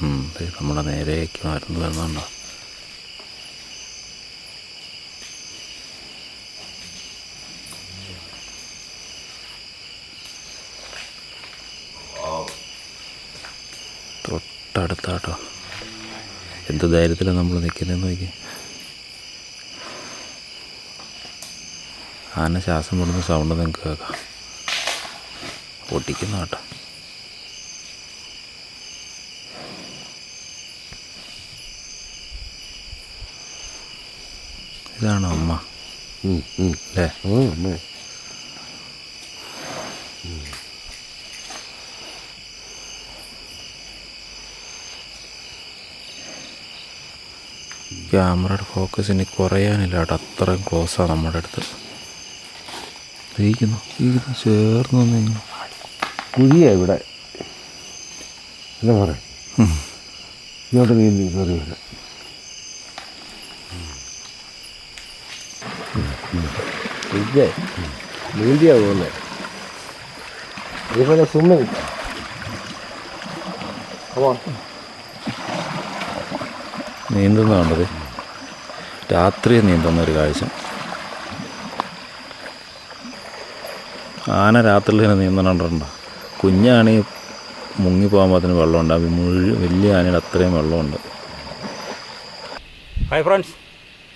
നമ്മുടെ നേരേക്ക് മരുന്ന് വരുന്നുണ്ടോ തൊട്ടടുത്താട്ടോ. എന്ത് ധൈര്യത്തിലാണ് നമ്മൾ നിൽക്കുന്നതെന്ന് നോക്കി ആന ശ്വാസം വിടുന്ന സൗണ്ട് നിങ്ങൾക്ക് കേൾക്കാം. പൊട്ടിക്കുന്ന കേട്ടോ. ഇതാണോ അമ്മ? അല്ലേ ക്യാമറയുടെ ഫോക്കസ് ഇനി കുറയാനില്ല കേട്ടോ. അത്രയും ക്ലോസാണ് നമ്മുടെ അടുത്ത്. ഇരിക്കുന്നു ഇരിക്കുന്നു ചേർന്ന് വന്നു കുഴിയാ ഇവിടെ. എന്താ പറയാ? ഇങ്ങോട്ട് നീന്തി കയറി വരാം. ഇല്ലേ നീന്തിയാ പോകുന്നത് ഇതുപോലെ സ്വിമ്മിങ് നീന്തുന്ന കണ്ടത് രാത്രി നീന്തുന്ന ഒരു കാഴ്ച. ആന രാത്രിയിൽ തന്നെ നീന്തണുണ്ടോ കുഞ്ഞാണെങ്കിൽ മുങ്ങിപ്പോകുമ്പോൾ അതിന് വെള്ളമുണ്ട്. മുഴുവൻ മുഴു വലിയ ആനയുടെ അത്രയും വെള്ളമുണ്ട്. ഹായ് ഫ്രണ്ട്സ്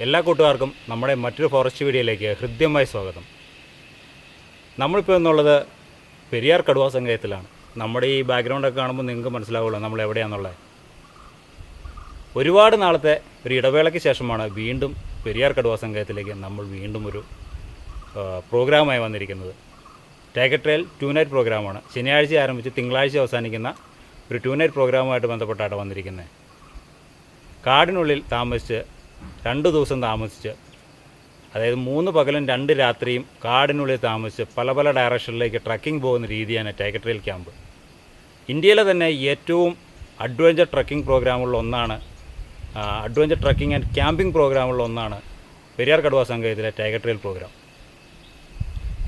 എല്ലാ കൂട്ടുകാർക്കും നമ്മുടെ മറ്റൊരു ഫോറസ്റ്റ് വീഡിയോയിലേക്ക് ഹൃദ്യമായി സ്വാഗതം. നമ്മളിപ്പോൾ എന്നുള്ളത് പെരിയാർ കടുവ സങ്കേതത്തിലാണ്. നമ്മുടെ ഈ ബാക്ക്ഗ്രൗണ്ടൊക്കെ കാണുമ്പോൾ നിങ്ങൾക്ക് മനസ്സിലാവുള്ളൂ നമ്മൾ എവിടെയാണെന്നുള്ളത് ഒരുപാട് നാളത്തെ ഒരു ഇടവേളയ്ക്ക് ശേഷമാണ് വീണ്ടും പെരിയാർ കടുവ സങ്കേതത്തിലേക്ക് നമ്മൾ വീണ്ടും ഒരു പ്രോഗ്രാമായി വന്നിരിക്കുന്നത്. ടേക്കർ ട്രെയിൽ ടു നൈറ്റ് പ്രോഗ്രാമാണ് ശനിയാഴ്ച ആരംഭിച്ച് തിങ്കളാഴ്ച അവസാനിക്കുന്ന ഒരു ടു നൈറ്റ് പ്രോഗ്രാമുമായിട്ട് ബന്ധപ്പെട്ടാണ് വന്നിരിക്കുന്നത്. കാടിനുള്ളിൽ താമസിച്ച് രണ്ട് ദിവസം താമസിച്ച് അതായത് മൂന്ന് പകലും രണ്ട് രാത്രിയും കാടിനുള്ളിൽ താമസിച്ച് പല പല ഡയറക്ഷനിലേക്ക് ട്രക്കിംഗ് പോകുന്ന രീതിയാണ് ടൈഗർ ട്രെയിൽ ക്യാമ്പ് ഇന്ത്യയിലെ തന്നെ ഏറ്റവും അഡ്വഞ്ചർ ട്രക്കിംഗ് പ്രോഗ്രാമുള്ള ഒന്നാണ് അഡ്വഞ്ചർ ട്രക്കിംഗ് ആൻഡ് ക്യാമ്പിംഗ് പ്രോഗ്രാമുള്ള ഒന്നാണ് പെരിയാർ കടുവ സംഘത്തിലെ ടൈഗർ ട്രെയിൽ പ്രോഗ്രാം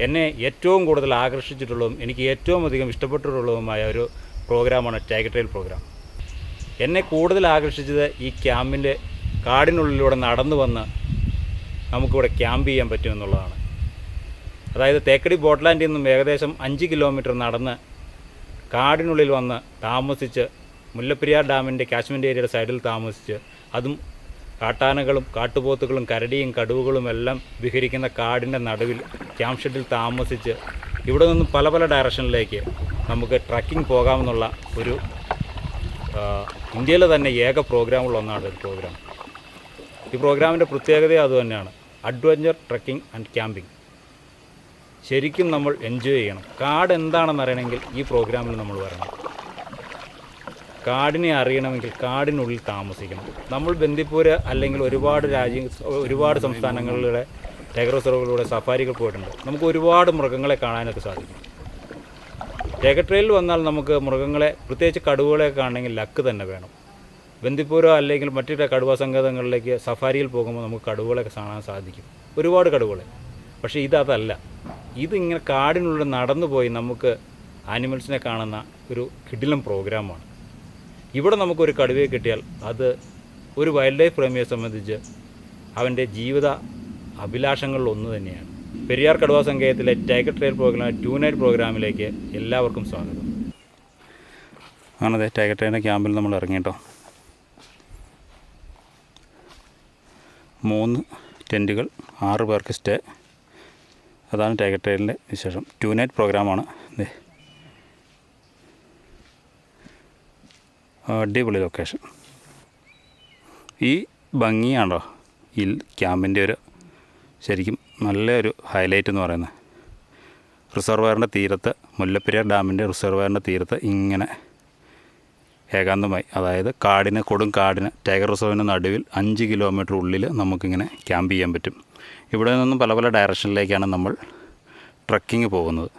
എന്നെ ഏറ്റവും കൂടുതൽ ആകർഷിച്ചിട്ടുള്ളതും എനിക്ക് ഏറ്റവും അധികം ഇഷ്ടപ്പെട്ടിട്ടുള്ളതുമായ ഒരു പ്രോഗ്രാമാണ് ടൈഗർ ട്രെയിൽ പ്രോഗ്രാം എന്നെ കൂടുതൽ ആകർഷിച്ചത് ഈ ക്യാമ്പിന്റെ കാടിനുള്ളിലൂടെ നടന്നു വന്ന് നമുക്കിവിടെ ക്യാമ്പ് ചെയ്യാൻ പറ്റുമെന്നുള്ളതാണ് അതായത് തേക്കടി ബോട്ട്ലാൻഡിൽ നിന്നും ഏകദേശം അഞ്ച് കിലോമീറ്റർ നടന്ന് കാടിനുള്ളിൽ വന്ന് താമസിച്ച് മുല്ലപ്പെരിയാർ ഡാമിന്റെ കാശ്മീർ ഏരിയയുടെ സൈഡിൽ താമസിച്ച് അതും കാട്ടാനകളും കാട്ടുപോത്തുകളും കരടിയും കടുവകളും എല്ലാം വിഹരിക്കുന്ന കാടിന്റെ നടുവിൽ ക്യാമ്പ് ഷെഡിൽ താമസിച്ച് ഇവിടെ നിന്നും പല പല ഡയറക്ഷനിലേക്ക് നമുക്ക് ട്രക്കിംഗ് പോകാമെന്നുള്ള ഒരു ഇന്ത്യയിലെ തന്നെ ഏക പ്രോഗ്രാമുള്ള ഒന്നാണ് ഒരു പ്രോഗ്രാം. ഈ പ്രോഗ്രാമിന്റെ പ്രത്യേകത അതുതന്നെയാണ് അഡ്വഞ്ചർ ട്രക്കിംഗ് ആൻഡ് ക്യാമ്പിംഗ്. ശരിക്കും നമ്മൾ എൻജോയ് ചെയ്യണം. കാട് എന്താണെന്ന് അറിയണമെങ്കിൽ ഈ പ്രോഗ്രാമിൽ നമ്മൾ വരണം. കാടിനെ അറിയണമെങ്കിൽ കാടിനുള്ളിൽ താമസിക്കണം. നമ്മൾ ബന്ദിപ്പൂര് അല്ലെങ്കിൽ ഒരുപാട് രാജ്യ ഒരുപാട് സംസ്ഥാനങ്ങളിലൂടെ ടൈഗർ റിസർവുകളിലൂടെ സഫാരികൾ പോയിട്ടുണ്ട്. നമുക്ക് ഒരുപാട് മൃഗങ്ങളെ കാണാനൊക്കെ സാധിക്കും. ടൈഗർ ട്രെയിലിൽ വന്നാൽ നമുക്ക് മൃഗങ്ങളെ പ്രത്യേകിച്ച് കടുവകളെ കാണണമെങ്കിൽ ലക്ക് തന്നെ വേണം. ബന്ദിപ്പൂരോ അല്ലെങ്കിൽ മറ്റു കടുവ സങ്കേതങ്ങളിലേക്ക് സഫാരിയിൽ പോകുമ്പോൾ നമുക്ക് കടുവകളെ കാണാൻ സാധിക്കും. ഒരുപാട് കടുവകളെ പക്ഷേ ഇതതല്ല. ഇതിങ്ങനെ കാടിനുള്ളിൽ നടന്നു പോയി നമുക്ക് ആനിമൽസിനെ കാണുന്ന ഒരു കിടിലം പ്രോഗ്രാമാണ്. ഇവിടെ നമുക്കൊരു കടുവയെ കിട്ടിയാൽ അത് ഒരു വൈൽഡ് ലൈഫ് പ്രേമിയെ സംബന്ധിച്ച് അവന്റെ ജീവിത അഭിലാഷങ്ങളിൽ ഒന്ന് തന്നെയാണ്. പെരിയാർ കടുവ സങ്കേതത്തിലെ tiger trail program two night പ്രോഗ്രാമിലേക്ക് എല്ലാവർക്കും സ്വാഗതം. ആണതെ ടൈഗർ ട്രെയിനിന്റെ ക്യാമ്പിൽ നമ്മൾ ഇറങ്ങിയിട്ടോ മൂന്ന് ടെന്റുകൾ ആറ് പേർക്ക് സ്റ്റേ. അതാണ് ടൈഗർ ട്രെയിലിന്റെ വിശേഷം. ടു നൈറ്റ് പ്രോഗ്രാമാണ്. അടിപൊളി ലൊക്കേഷൻ ഈ ഭംഗിയാണോ ഈ ക്യാമ്പിന്റെ ഒരു ശരിക്കും നല്ലൊരു ഹൈലൈറ്റ് എന്ന് പറയുന്നത്. റിസർവയറിന്റെ തീരത്ത് മുല്ലപ്പെരിയാർ ഡാമിന്റെ റിസർവയറിന്റെ തീരത്ത് ഇങ്ങനെ ഏകാന്തമായി. അതായത് കാടിന് കൊടും കാടിന് ടൈഗർ റിസർവിന് നടുവിൽ അഞ്ച് കിലോമീറ്റർ ഉള്ളിൽ നമുക്കിങ്ങനെ ക്യാമ്പ് ചെയ്യാൻ പറ്റും. ഇവിടെ നിന്നും പല പല ഡയറക്ഷനിലേക്കാണ് നമ്മൾ ട്രക്കിങ് പോകുന്നത്.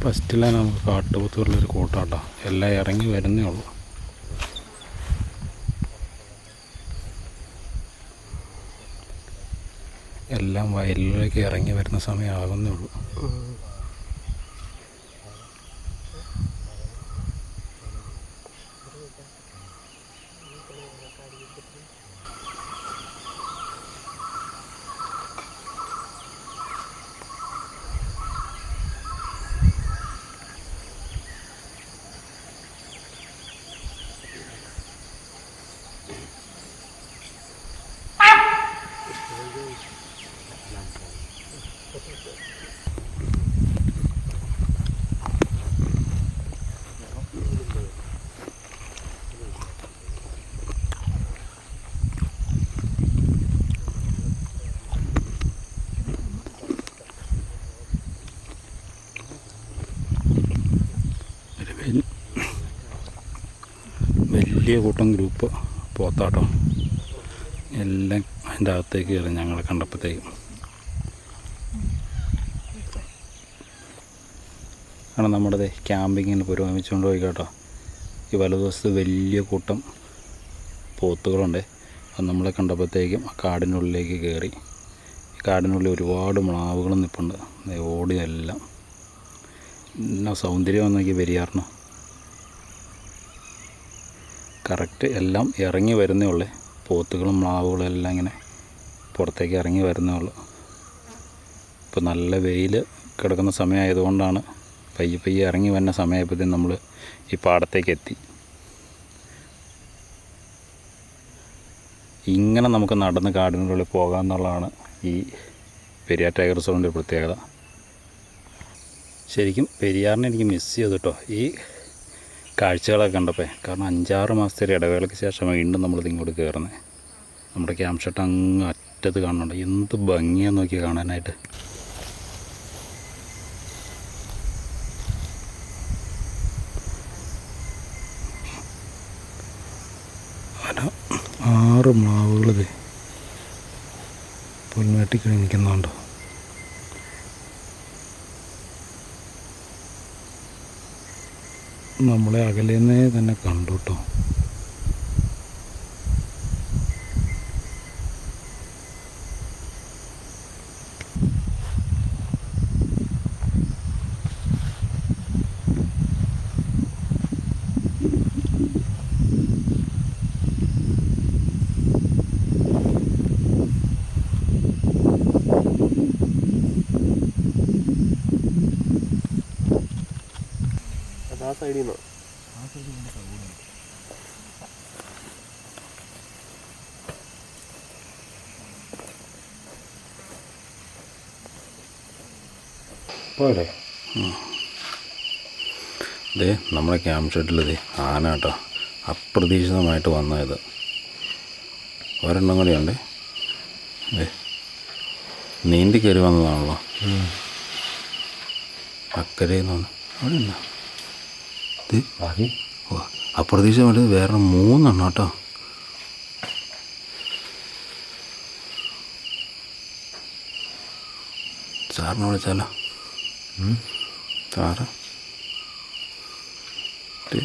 ഫസ്റ്റിലെ നമുക്ക് കാട്ടുപോത്തുള്ളൊരു കൂട്ടാട്ടോ. എല്ലാം ഇറങ്ങി വരുന്നേ ഉള്ളൂ. എല്ലാം വയലിലേക്ക് ഇറങ്ങി വരുന്ന സമയമാകുന്നേ ഉള്ളൂ. വലിയ കൂട്ടം ഗ്രൂപ്പ് പോത്താട്ടോ. എല്ലാം അതിന്റെ അകത്തേക്ക് കയറി ഞങ്ങളെ കണ്ടപ്പോഴത്തേക്കും. കാരണം നമ്മുടെ ക്യാമ്പിങ്ങിന് പുരോഗമിച്ചുകൊണ്ട് പോയി കേട്ടോ ഈ വലതുവശത്ത് വലിയ കൂട്ടം പോത്തുകളുണ്ട്. അത് നമ്മളെ കണ്ടപ്പോഴത്തേക്കും ആ കാടിനുള്ളിലേക്ക് കയറി. ഈ കാടിനുള്ളിൽ ഒരുപാട് മ്ലാവുകളും നിൽപ്പുണ്ട് ഓടിയെല്ലാം. എന്നാ സൗന്ദര്യം നോക്കി പെരിയാറിന്. കറക്റ്റ് എല്ലാം ഇറങ്ങി വരുന്നേ ഉള്ളേ. പോത്തുകളും മ്ലാവുകളും എല്ലാം ഇങ്ങനെ പുറത്തേക്ക് ഇറങ്ങി വരുന്നേ ഉള്ളൂ. ഇപ്പോൾ നല്ല വെയിൽ കിടക്കുന്ന സമയമായതുകൊണ്ടാണ് പയ്യെ പയ്യെ ഇറങ്ങി വരുന്ന സമയപ്പോഴത്തേക്കും നമ്മൾ ഈ പാടത്തേക്ക് എത്തി. ഇങ്ങനെ നമുക്ക് നടന്ന് കാടിനുള്ളിൽ പോകാമെന്നുള്ളതാണ് ഈ പെരിയാർ ടൈഗർ റിസോർട്ടിന്റെ പ്രത്യേകത. ശരിക്കും പെരിയാറിനെ എനിക്ക് മിസ് ചെയ്തു കേട്ടോ. ഈ കാഴ്ചകളൊക്കെ കണ്ടപ്പോൾ കാരണം അഞ്ചാറ് മാസത്തെ ഇടവേളയ്ക്ക് ശേഷം വീണ്ടും നമ്മളിത് ഇങ്ങോട്ട് കയറുന്നത് നമ്മുടെ ക്യാമ്പ് ഷട്ട് അങ്ങ് അറ്റത്ത് കാണുന്നുണ്ട്. എന്ത് ഭംഗിയാന്ന് നോക്കി കാണാനായിട്ട്. ആറ് മാവുകളിത് നിൽക്കുന്നുണ്ടോ? നമ്മളെ അകലേന്നേ തന്നെ കണ്ടു കേട്ടോ പോരെ? ദേ നമ്മുടെ ക്യാമ്പ് ഷെഡിൽ ദേ ആന കേട്ടോ. അപ്രതീക്ഷിതമായിട്ട് വന്നത് ഒരെണ്ണം കൂടിയുണ്ട് നീന്തി കയറി വന്നതാണല്ലോ. അക്കരെ അവിടെ ഉണ്ടോ ഇത് അപ്രതീക്ഷിതമായിട്ട് വേറെ മൂന്നെണ്ണം കേട്ടോ. സാറിനെ വിളിച്ചാലോ? ഇത്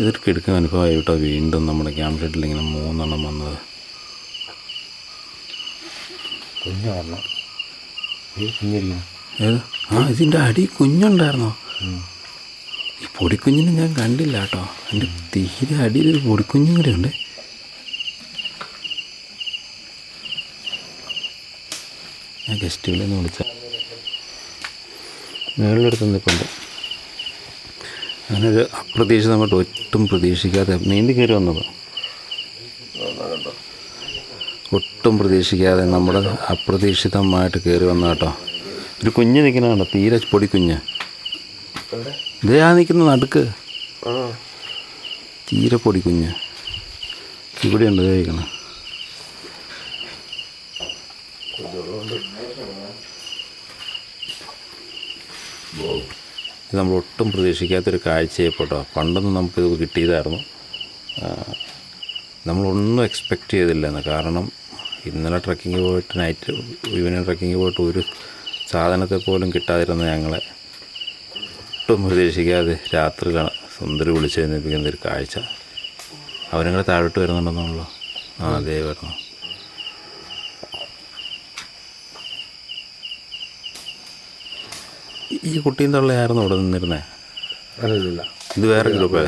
ഇതൊരു കിടക്കുന്ന അനുഭവമായി കേട്ടോ വീണ്ടും നമ്മുടെ ക്യാമ്പ് ഷെഡിൽ ഇങ്ങനെ മൂന്നെണ്ണം വന്നത്. ഏത്? ആ ഇതിന്റെ അടി കുഞ്ഞുണ്ടായിരുന്നോ? ഈ പൊടിക്കുഞ്ഞിനെ ഞാൻ കണ്ടില്ല കേട്ടോ. എന്റെ തീരെ അടിയിലൊരു പൊടിക്കുഞ്ഞും കൂടെ ഉണ്ട്. ഞാൻ ഗസ്റ്റുകളിൽ നിന്ന് വിളിച്ച മേളിലെടുത്ത് നിൽപ്പുണ്ട്. അങ്ങനൊരു അപ്രതീക്ഷിതമായിട്ട് ഒട്ടും പ്രതീക്ഷിക്കാതെ നീന്തി കയറി വന്നത്. ഒട്ടും പ്രതീക്ഷിക്കാതെ നമ്മൾ അപ്രതീക്ഷിതമായിട്ട് കയറി വന്ന കേട്ടോ. ഒരു കുഞ്ഞ് നിൽക്കുന്നതാണ്? തീരെ പൊടിക്കുഞ്ഞ് ഇതേ ആ നിൽക്കുന്ന നടുക്ക്. തീരെ പൊടിക്കുഞ്ഞ് ഇവിടെയുണ്ട് ഇതേ ഇത് നമ്മൾ ഒട്ടും പ്രതീക്ഷിക്കാത്തൊരു കാഴ്ചയായിപ്പോട്ടോ പണ്ടൊന്നും നമുക്കിത് കിട്ടിയതായിരുന്നു. നമ്മളൊന്നും എക്സ്പെക്റ്റ് ചെയ്തില്ലെന്ന്. കാരണം ഇന്നലെ ട്രക്കിങ് പോയിട്ട് നൈറ്റ് ഈവനിങ് ട്രക്കിങ് പോയിട്ട് ഒരു സാധനത്തെ പോലും കിട്ടാതിരുന്ന ഞങ്ങളെ ഒട്ടും പ്രതീക്ഷിക്കാതെ രാത്രി സുന്ദരി വിളിച്ചു എഴുന്നേൽപ്പിക്കുന്ന ഒരു കാഴ്ച. അവരങ്ങളെ താഴോട്ട് വരുന്നുണ്ടെന്നുള്ളൂ. ആ അതേ വരണം ഈ കുട്ടിയും തള്ളയായിരുന്നു അവിടെ നിന്നിരുന്നേ? അല്ലല്ല. ഇത് വേറെ ഗ്രൂപ്പേ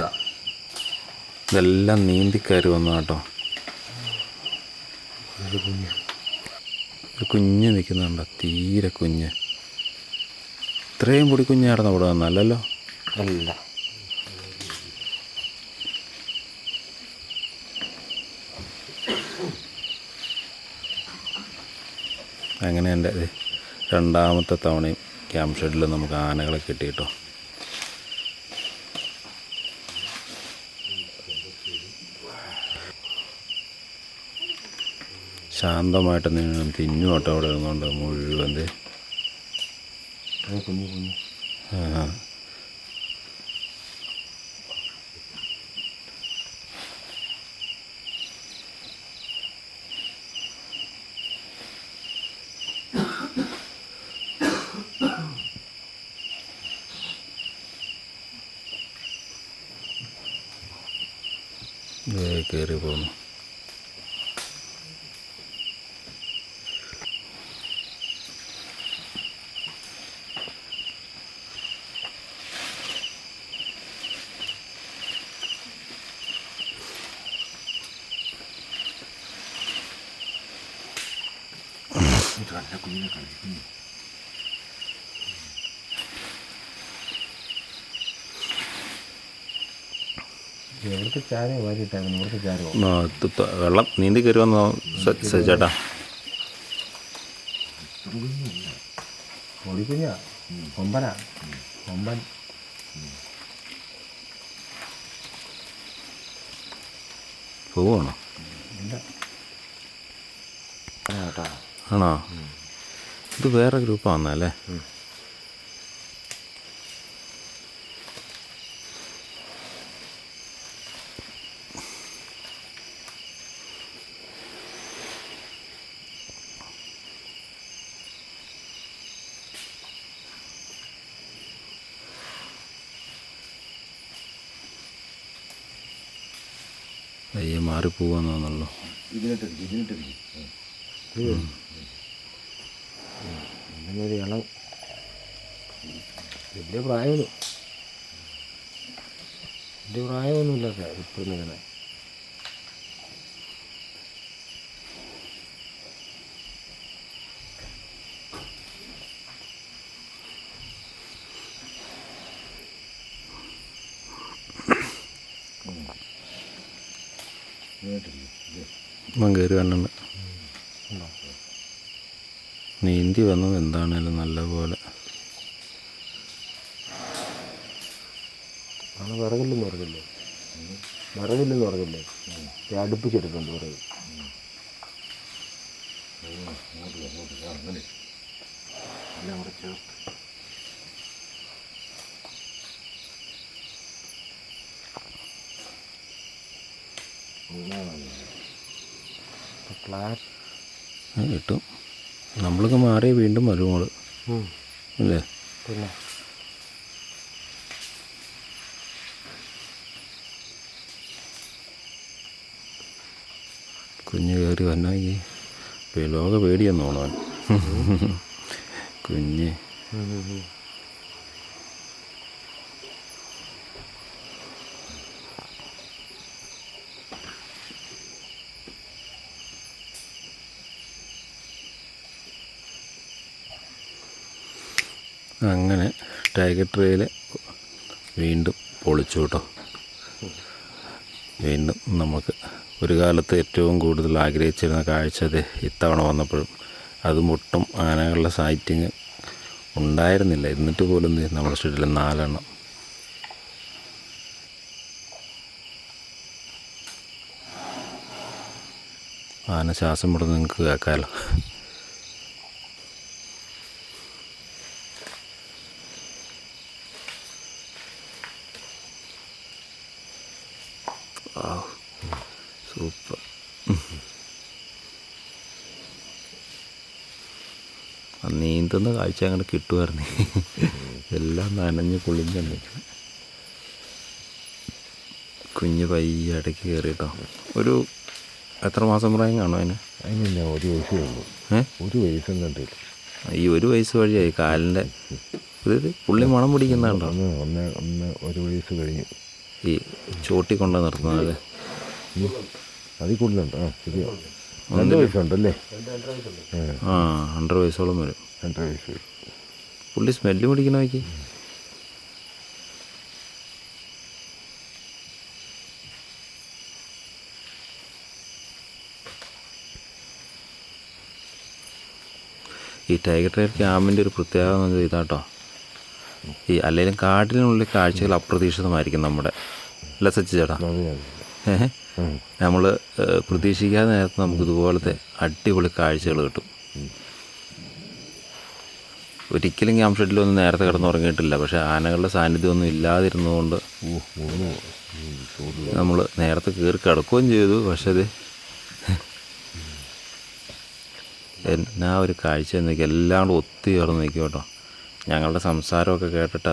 ഇതെല്ലാം നീന്തിക്കയറി വന്നു കേട്ടോ. കുഞ്ഞ്. നിൽക്കുന്നുണ്ടോ? തീരെ കുഞ്ഞ്. ഇത്രയും പൊടി കുഞ്ഞായിരുന്നു അവിടെ വന്നല്ലല്ലോ അല്ല. അങ്ങനെ എന്റെ രണ്ടാമത്തെ തവണയും. ക്യാമ്പ് ഷെഡിൽ നമുക്ക് ആനകളെ കിട്ടി കേട്ടോ ശാന്തമായിട്ട് നിന്നും തിന്നു കേട്ടോ അവിടെ ഇരുന്നുകൊണ്ട് മുഴുവൻ ദേ. കുഞ്ഞു കുഞ്ഞു ആ. കയറി പോകുന്നു ഇവിടുത്തെ ചാരോ വാരിയിട്ടായിരുന്നു ഇവിടുത്തെ ചാരോ ആ, ഇത് ത- വെള്ളം നീന്തി കയറി. വന്നോ ചേട്ടാ പൊടിക്കുഞ്ഞാ കൊമ്പനാ കൊമ്പൻ പോവാണോ ഇല്ല ആ, കേട്ടോ ആണോ? ഇത് വേറെ ഗ്രൂപ്പാണ് അല്ലേ അയ്യെ ഇതിനെ തോന്നുള്ളൂ ഒരു ഇളം. വലിയ പ്രായമൊന്നും. വലിയ പ്രായമൊന്നുമില്ല സാർ ഇപ്പം ഇവൻ കയറി വന്നുണ്ട് നീന്തി വന്നത് എന്താണേലും നല്ലപോലെ. വിറകില്ലെന്ന് പറഞ്ഞില്ലേ? വിറകില്ലെന്ന് പറഞ്ഞില്ലേ? അടുപ്പിച്ചെടുക്കുന്നുണ്ട് വിറക് ഫ്ലാറ്റ് ആ, കിട്ടും നമ്മളൊക്കെ മാറി വീണ്ടും വരും മോൾ. അല്ലേ? പിന്നെ? കുഞ്ഞ് കയറി വന്നെങ്കിൽ ലോക പേടിയെന്ന് തോന്നുവാൻ കുഞ്ഞ് അങ്ങനെ ട്രെയിൽ വീണ്ടും പൊളിച്ചു കേട്ടോ. വീണ്ടും നമുക്ക് ഒരു കാലത്ത് ഏറ്റവും കൂടുതൽ ആഗ്രഹിച്ചിരുന്ന കാഴ്ച ഇത്തവണ വന്നപ്പോഴും. അതും ഒട്ടും ആനകളുടെ സൈറ്റിങ് ഉണ്ടായിരുന്നില്ല. എന്നിട്ട് പോലും നമ്മുടെ സ്ട്രീറ്റിൽ നാലെണ്ണം. ആന ശ്വാസം മുടന്ന് നിങ്ങൾക്ക് കേൾക്കാമല്ലോ സൂപ്പർ നീന്തുന്ന കാഴ്ച അങ്ങോട്ട് കിട്ടുമായിരുന്നു എല്ലാം നനഞ്ഞ് കുളിഞ്ഞ നിൽക്കണം കുഞ്ഞ് പയ്യ ഇടയ്ക്ക് കയറിയിട്ടോ. ഒരു എത്ര മാസം പ്രായം കാണും അതിന്? അതിനില്ല ഒരു വയസ്സേ ഉള്ളൂ. ഒരു വയസ്സും കണ്ടില്ല. ഈ ഒരു വയസ്സ് വഴിയായി കാലിന്റെ ഇത് പുള്ളി മണം പിടിക്കുന്നുണ്ടോ? ഒന്ന് ഒന്ന് ഒന്ന് ഒരു വയസ്സ് കഴിഞ്ഞു. ഈ ചോട്ടി കൊണ്ടു നിർത്തുന്നത് അതിൽ കൂടുതലുണ്ട്. ആ ശരിയോ. രണ്ട് വയസ്സുണ്ടല്ലേ? ആ. രണ്ടര വയസ്സോളം വരും. രണ്ടര വയസ്സ്. പുള്ളി സ്മെല്ല് പിടിക്കണ നോക്കി ഈ ടൈഗർ ടൈഗർ ക്യാമ്പിന്റെ ഒരു പ്രത്യേകത എന്ന് വെച്ചാൽ ഇതാട്ടോ. ഈ അല്ലെങ്കിലും കാട്ടിനുള്ളിൽ കാഴ്ചകൾ അപ്രതീക്ഷിതമായിരിക്കും നമ്മുടെ. അല്ല സച്ചി ചേട്ടാ ഏഹ്. നമ്മൾ പ്രതീക്ഷിക്കാതെ നേരത്ത് നമുക്ക് ഇതുപോലത്തെ അടിപൊളി കാഴ്ചകൾ കിട്ടും. ഒരിക്കലും ക്യാമ്പ് ഷെഡിലൊന്നും നേരത്തെ കിടന്നുറങ്ങിയിട്ടില്ല. പക്ഷേ ആനകളുടെ സാന്നിധ്യമൊന്നും ഇല്ലാതിരുന്നതുകൊണ്ട് നമ്മൾ നേരത്തെ കയറി കിടക്കുകയും ചെയ്തു. പക്ഷേ അത് എന്നാ ഒരു കാഴ്ച എന്നൊക്കെ എല്ലാം കൂടെ ഒത്തുചേർന്ന് നിൽക്കും കേട്ടോ. ഞങ്ങളുടെ സംസാരമൊക്കെ കേട്ടിട്ടാ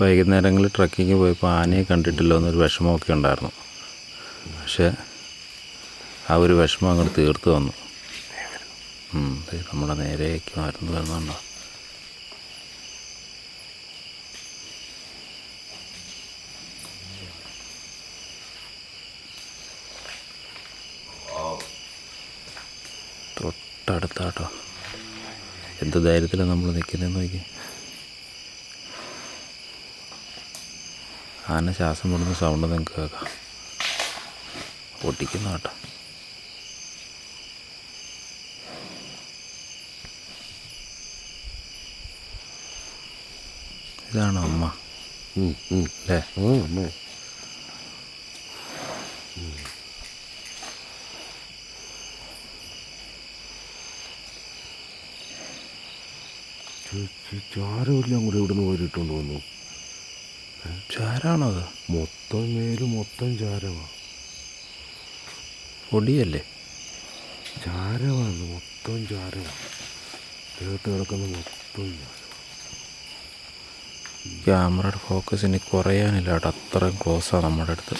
വൈകുന്നേരങ്ങളിൽ ട്രക്കിങ് പോയപ്പോൾ ആനയെ കണ്ടിട്ടില്ല എന്നൊരു വിഷമമൊക്കെ ഉണ്ടായിരുന്നു. പക്ഷേ ആ ഒരു വിഷമം അങ്ങോട്ട് തീർത്ത് വന്നു. നമ്മുടെ നേരേക്ക് മരുന്ന് വരുന്നുണ്ടോ തൊട്ടടുത്താട്ടോ. എന്ത് ധൈര്യത്തിലാണ് നമ്മൾ നിൽക്കുന്നതെന്ന് നോക്കി ആന ശ്വാസം വിടുന്ന സൗണ്ട് നിങ്ങൾക്ക് കേൾക്കാം. പൊട്ടിക്കുന്ന കേട്ടോ. ഇതാണ് അമ്മ. അല്ലേ? ചാരമില്ല അങ്ങോട്ട് ഇവിടുന്ന് പോയിട്ടുണ്ട് വന്നു. ചാരാണോ അത് മൊത്തം മേൽ മൊത്തം ചാരമാണ് പൊടിയല്ലേ? ചാരമാണ് മൊത്തം ചാരമാണ് ദേഹത്ത് കിടക്കുന്ന മൊത്തം ക്യാമറയുടെ ഫോക്കസ് ഇനി കുറയാനില്ല കേട്ടോ. അത്രയും ക്ലോസാണ് നമ്മുടെ അടുത്ത്.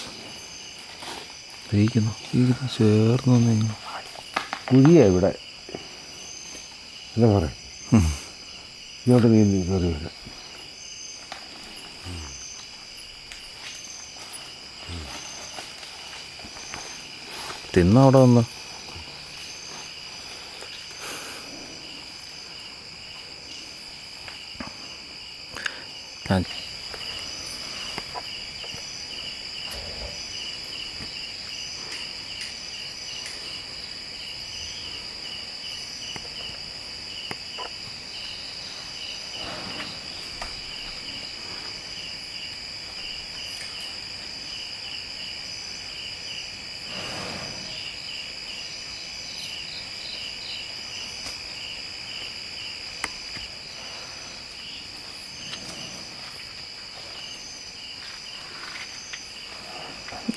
ഇരിക്കുന്നു. ഇരിക്കുന്നു. ചേർന്ന് വന്നു. കുഴിയാ ഇവിടെ. എന്താ പറയാ? ഇങ്ങോട്ട് നീ നീ കയറി വരാം. തിന്നോ അവിടെ വന്ന് ഞാൻ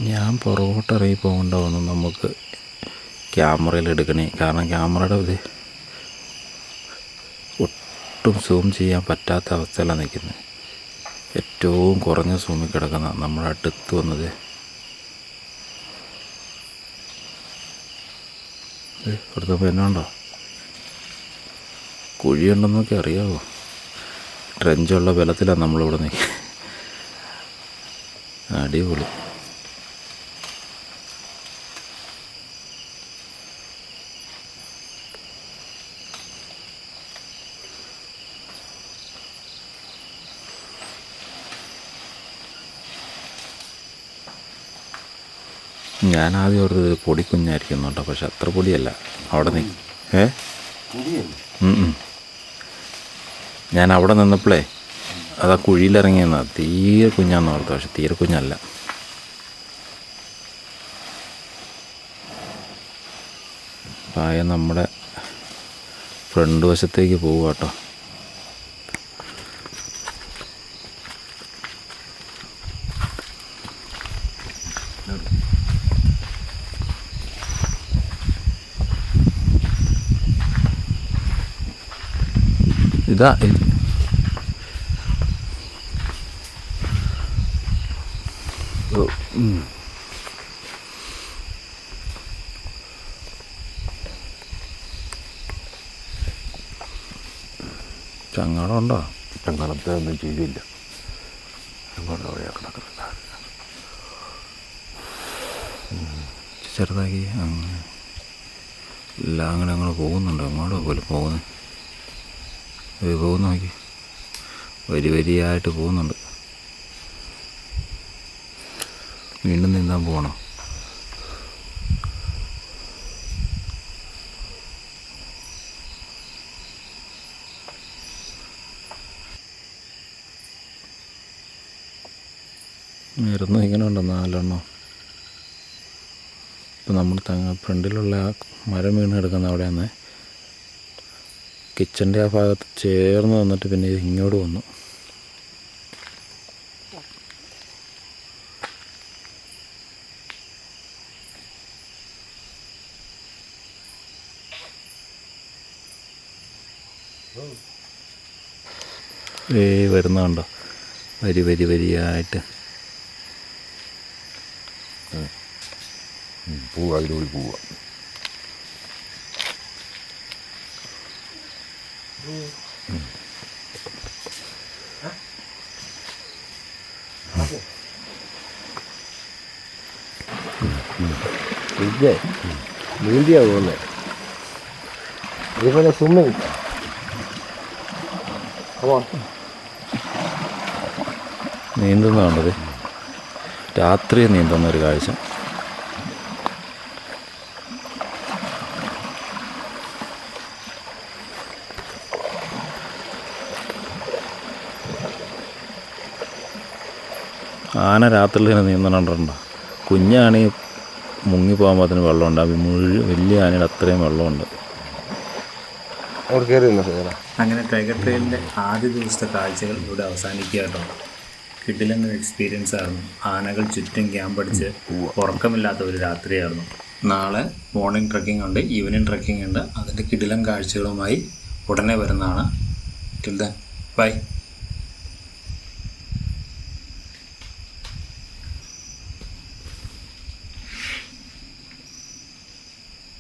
ഞാൻ പുറകോട്ട് ഇറങ്ങി പോകേണ്ട നമുക്ക് ക്യാമറയിൽ എടുക്കണേ. കാരണം ക്യാമറയുടെ ഇത് ഒട്ടും സൂം ചെയ്യാൻ പറ്റാത്ത അവസ്ഥയിലാണ് നിൽക്കുന്നത് ഏറ്റവും കുറഞ്ഞ സൂമിൽ കിടക്കുന്ന നമ്മുടെ അടുത്ത് വന്നത്. ഇവിടുത്തെ പെണ്ണുണ്ടോ കുഴിയുണ്ടെന്നൊക്കെ അറിയാവോ? ട്രെഞ്ചുള്ള ബലത്തിലാണ് നമ്മളിവിടെ നിൽക്കുക അടിപൊളി. ഞാൻ ആദ്യം ഓർത്തത് പൊടി കുഞ്ഞായിരിക്കും കേട്ടോ പക്ഷെ അത്ര പൊടിയല്ല. അവിടെ നീ ഏ. ഞാൻ അവിടെ നിന്നപ്പോഴേ അത് ആ കുഴിയിലിറങ്ങിയെന്നാ തീരെ കുഞ്ഞാന്ന് ഓർത്തു പക്ഷെ തീരെ കുഞ്ഞല്ല. പായ നമ്മുടെ ഫ്രണ്ട് വശത്തേക്ക് പോവുക കേട്ടോ. ഇതാ. ചങ്ങാടം ഉണ്ടോ ചങ്ങാടത്തെ ഒന്നും ചെയ്തില്ല. അങ്ങോട്ട് അവിടെ കിടക്കുന്നത് ചെറുതാക്കി അങ്ങനെ എല്ലാം അങ്ങനെ അങ്ങനെ പോകുന്നുണ്ട്. അങ്ങോട്ടോ പോലും പോകുന്നത് ഇത് പോകുന്ന നോക്കി. വരി വരിയായിട്ട് പോകുന്നുണ്ട്. വീണ്ടും നീന്താൻ പോകണം. മരുന്ന് ഇങ്ങനെ ഉണ്ട് നാലെണ്ണം. ഇപ്പം നമ്മൾ തങ്ങ ഫ്രണ്ടിലുള്ള മരം വീണ് കിടക്കുന്ന അവിടെയാണ്. കിച്ചന്റെ ആ ഭാഗത്ത് ചേർന്ന് വന്നിട്ട് പിന്നെ ഇത് ഇങ്ങോട്ട് വന്നു. ഏ വരുന്നുണ്ടോ വരി വരി വരിയായിട്ട്. പൂവ് അതിലൂടെ പോവുക ഇതേ നീന്തിയാ പോകുന്നത് ഇതുപോലെ സ്വിമ്മിങ് അപ്പോൾ നീന്തുന്നതുണ്ടത് രാത്രി നീന്തുന്ന ഒരു കാഴ്ച. ആന രാത്രിയിൽ നീന്തണം കണ്ടിട്ടുണ്ടോ? കുഞ്ഞാണെങ്കിൽ മുങ്ങിപ്പോകുമ്പോൾ അതിന് വെള്ളമുണ്ട്. അപ്പം മുഴുവൻ വലിയ ആനയുടെ അത്രയും വെള്ളമുണ്ട്. അങ്ങനെ ടൈഗർ ട്രെയിലിന്റെ ആദ്യ ദിവസത്തെ കാഴ്ചകൾ ഇവിടെ അവസാനിക്കുക കേട്ടോ. കിട്ടിലൊരു എക്സ്പീരിയൻസ് ആയിരുന്നു. ആനകൾ ചുറ്റും ക്യാമ്പ് അടിച്ച് ഉറക്കമില്ലാത്ത ഒരു രാത്രിയായിരുന്നു. നാളെ മോർണിംഗ് ട്രക്കിംഗ് ഉണ്ട് ഈവനിങ് ട്രക്കിംഗ് ഉണ്ട്. അതിന്റെ കിടിലം കാഴ്ചകളുമായി ഉടനെ വരുന്നതാണ്. Till then bye